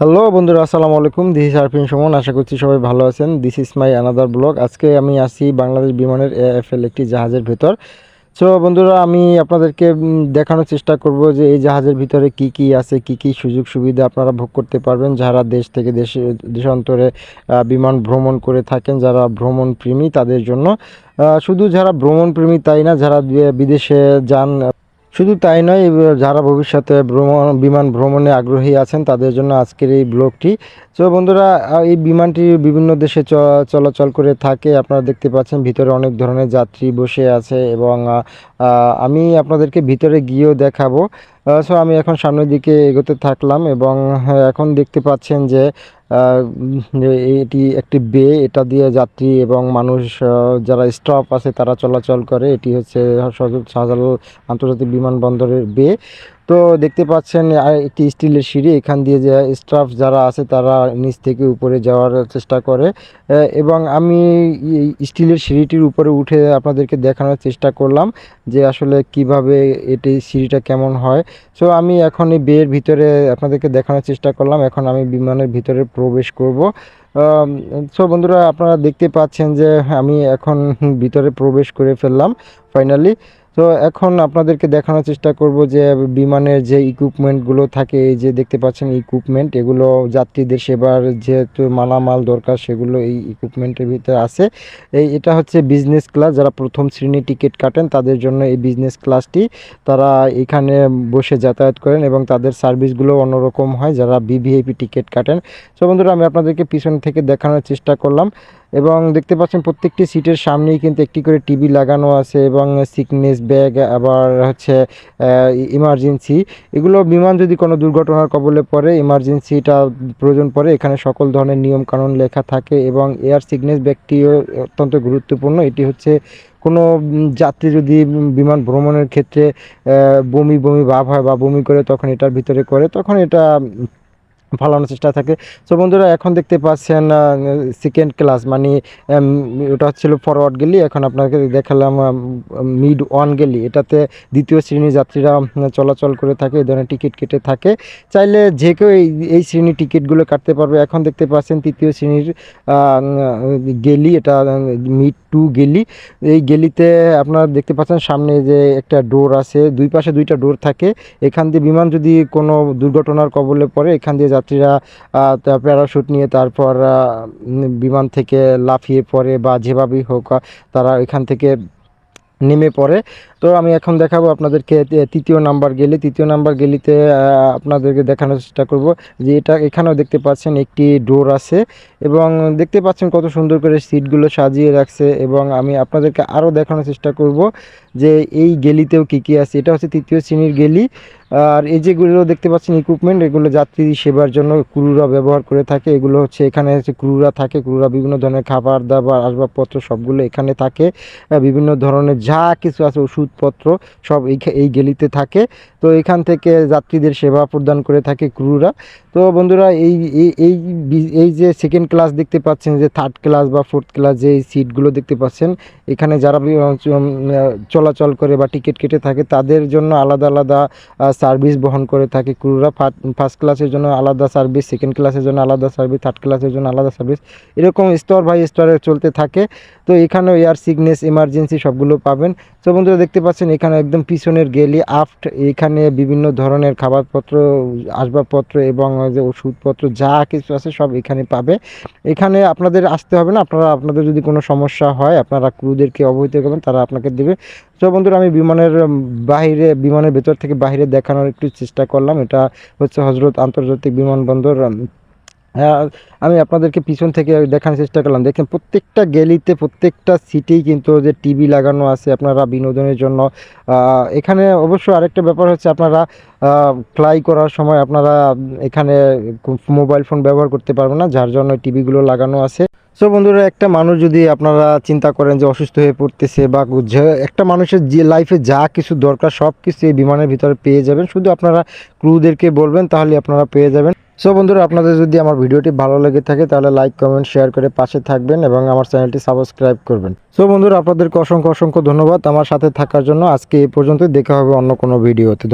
Hello বন্ধুরা, আসসালামু আলাইকুম। দিস আরফিন সুমন আশা করছি সবাই ভালো আছেন। This is my another blog আজকে আমি আসি বাংলাদেশ বিমানের এএফএল একটি জাহাজের ভেতর। সো বন্ধুরা, আমি আপনাদেরকে দেখানোর চেষ্টা করব যে এই জাহাজের ভিতরে কি কি আছে, কি কি সুযোগ সুবিধা আপনারা ভোগ করতে পারবেন। যারা দেশ থেকে দেশে দেশান্তরে বিমান ভ্রমণ করে থাকেন, যারা ভ্রমণ প্রেমী তাদের জন্য শুধু যারা ভ্রমণ প্রেমী তাই না, যারা বিদেশে যান শুধু তাই নয় যারা ভবিষ্যতে ভ্রমণ বিমান ভ্রমণে আগ্রহী আছেন তাদের জন্য আজকের এই ব্লগটি। তো বন্ধুরা এই বিমানটি বিভিন্ন দেশে চলাচল করে থাকে। আপনারা দেখতে পাচ্ছেন ভিতরে অনেক ধরনের যাত্রী বসে আছে এবং আমি আপনাদেরকে ভিতরে গিয়েও দেখাবো। সো আমি এখন সামনের দিকে এগোতে থাকলাম এবং হ্যাঁ, এখন দেখতে পাচ্ছেন যে এটি একটি বে, এটা দিয়ে যাত্রী এবং মানুষ যারা স্টপ আছে তারা চলাচল করে। এটি হচ্ছে শাহজালাল আন্তর্জাতিক বিমানবন্দরের বে। তো দেখতে পাচ্ছেন একটি স্টিলের সিঁড়ি, এখান দিয়ে যে স্টাফ যারা আছে তারা নিচ থেকে উপরে যাওয়ার চেষ্টা করে। এবং আমি স্টিলের সিঁড়িটির উপরে উঠে আপনাদেরকে দেখানোর চেষ্টা করলাম যে আসলে কীভাবে এটি সিঁড়িটা কেমন হয়। সো আমি এখন এই বেয়ের ভিতরে আপনাদেরকে দেখানোর চেষ্টা করলাম, এখন আমি বিমানের ভিতরে প্রবেশ করব। সো বন্ধুরা, আপনারা দেখতে পাচ্ছেন যে আমি এখন ভিতরে প্রবেশ করে ফেললাম, ফাইনালি। তো এখন আপনাদেরকে দেখানোর চেষ্টা করব যে বিমানের যে ইকুইপমেন্টগুলো থাকে, এই যে দেখতে পাচ্ছেন ইকুইপমেন্ট এগুলো যাত্রীদের সেবার যেহেতু মালামাল দরকার, সেগুলো এই ইকুইপমেন্টের ভিতরে আছে। এই এটা হচ্ছে বিজনেস ক্লাস যারা প্রথম শ্রেণি টিকিট কাটেন, তাদের জন্য এই বিজনেস ক্লাসটি তারা এখানে বসে যাতায়াত করেন এবং তাদের সার্ভিসগুলো অন্যরকম হয়, যারা বিভিআইপি টিকিট কাটেন। সো বন্ধুরা, আমি আপনাদেরকে পিছন থেকে দেখানোর চেষ্টা করলাম। এবং দেখতে পাচ্ছেন প্রত্যেকটি সিটের সামনেই কিন্তু একটি করে টিভি লাগানো আছে এবং সিকনেস ব্যাগ, আবার হচ্ছে ইমার্জেন্সি এগুলো বিমান যদি কোনো দুর্ঘটনার কবলে পড়ে ইমার্জেন্সিটা প্রয়োজন পড়ে, এখানে সকল ধরনের নিয়ম কানুন লেখা থাকে এবং এয়ার সিকনেস ব্যাগটিও অত্যন্ত গুরুত্বপূর্ণ। এটি হচ্ছে কোনো যাত্রী যদি বিমান ভ্রমণের ক্ষেত্রে বমি বমি ভাব হয় বা বমি করে তখন এটার ভিতরে করে, তখন এটা ফালানোর চেষ্টা থাকে। সো বন্ধুরা, এখন দেখতে পাচ্ছেন সেকেন্ড ক্লাস মানে ওটা হচ্ছিল ফরওয়ার্ড গেলি, এখন আপনাকে দেখালাম মিড ওয়ান গেলি। এটাতে দ্বিতীয় শ্রেণির যাত্রীরা চলাচল করে থাকে, এই ধরনের টিকিট কেটে থাকে। চাইলে যে কেউ এই এই শ্রেণির টিকিটগুলো কাটতে পারবে। এখন দেখতে পাচ্ছেন, তৃতীয় শ্রেণির গেলি, এটা মিড টু গেলি। এই গেলিতে আপনারা দেখতে পাচ্ছেন, সামনে যে একটা ডোর আছে, দুই পাশে দুইটা ডোর থাকে। এখান দিয়ে বিমান যদি কোনো দুর্ঘটনার কবলে পড়ে, এখান দিয়ে যাত্রীরা প্যারাশুট নিয়ে তারপর বিমান থেকে লাফিয়ে পড়ে বা যেভাবেই হোক তারা এখান থেকে নেমে পড়ে। তো আমি এখন দেখাবো আপনাদেরকে তৃতীয় নাম্বার গেলি। তৃতীয় নাম্বার গেলিতে আপনাদেরকে দেখানোর চেষ্টা করব যে এটা এখানেও দেখতে পাচ্ছেন একটি ডোর আছে এবং দেখতে পাচ্ছেন কত সুন্দর করে সিটগুলো সাজিয়ে রাখছে এবং আমি আপনাদেরকে আরও দেখানোর চেষ্টা করব যে এই গেলিতেও কী কী আছে। এটা হচ্ছে তৃতীয় শ্রেণির গেলি। আর এই যেগুলো দেখতে পাচ্ছেন ইকুইপমেন্ট এগুলো যাত্রী সেবার জন্য ক্রুরা ব্যবহার করে থাকে। এগুলো হচ্ছে এখানে হচ্ছে ক্রুরা থাকে, ক্রুরা বিভিন্ন ধরনের খাবার দাবার, আসবাবপত্র সবগুলো এখানে থাকে। বিভিন্ন ধরনের যা কিছু আছে, ওষুধপত্র সব এই গেলিতে থাকে। তো এখান থেকে যাত্রীদের সেবা প্রদান করে থাকে ক্রুরা। তো বন্ধুরা, এই এই এই যে সেকেন্ড ক্লাস দেখতে পাচ্ছেন, যে থার্ড ক্লাস বা ফোর্থ ক্লাস যে সিটগুলো দেখতে পাচ্ছেন, এখানে যারা চলাচল করে বা টিকিট কেটে থাকে, তাদের জন্য আলাদা আলাদা সার্ভিস বহন করে থাকে ক্রুরা ফার্স্ট ক্লাসের জন্য আলাদা সার্ভিস সেকেন্ড ক্লাসের জন্য আলাদা সার্ভিস থার্ড ক্লাসের জন্য আলাদা সার্ভিস এরকম স্তর বাই স্তরে চলতে থাকে। তো এখানেও এয়ার সিকনেস এমার্জেন্সি সবগুলো পাবেন। তো বন্ধুরা, দেখতে পাচ্ছেন, এখানে একদম পিছনের গেলি আফট এখানে বিভিন্ন ধরনের খাবারপত্র, আসবাবপত্র এবং যে ওষুধপত্র যা কিছু আছে সব এখানে পাবে। এখানে আপনাদের আসতে হবে না, আপনারা, আপনাদের যদি কোনো সমস্যা হয়, আপনারা ক্রুদেরকে অবহিত করবেন, তারা আপনাকে দেবে। তো বন্ধুরা, আমি বিমানের বাহিরে বাইরে বিমানের ভেতর থেকে বাইরে দেখানোর একটু চেষ্টা করলাম। এটা হচ্ছে হজরত আন্তর্জাতিক বিমানবন্দর আহ, আমি আপনাদেরকে পিছন থেকে দেখানোর চেষ্টা করলাম। দেখেন প্রত্যেকটা গেলিতে প্রত্যেকটা সিটেই কিন্তু যে টিভি লাগানো আছে আপনারা বিনোদনের জন্য। এখানে অবশ্য আরেকটা ব্যাপার হচ্ছে আপনারা ফ্লাই করার সময় আপনারা এখানে মোবাইল ফোন ব্যবহার করতে পারবেন না যার জন্য টিভিগুলো লাগানো আছে। সো বন্ধুরা একটা মানুষ যদি আপনারা চিন্তা করেন যে অসুস্থ হয়ে পড়তেছে বা একটা মানুষের যে লাইফে যা কিছু দরকার সব কিছু এই বিমানের ভিতরে পেয়ে যাবেন। শুধু আপনারা ক্রুদেরকে বলবেন তাহলে আপনারা পেয়ে যাবেন। সো বন্ধুরা, আপনাদের যদি আমার ভিডিওটি ভালো লেগে থাকে, তাহলে লাইক কমেন্ট শেয়ার করে পাশে থাকবেন এবং আমার চ্যানেলটি সাবস্ক্রাইব করবেন। সো বন্ধুরা, আপনাদেরকে অসংখ্য অসংখ্য ধন্যবাদ। আমার সাথে থাকার জন্য আজকে এই পর্যন্তই। দেখা হবে অন্য কোনো ভিডিওতে।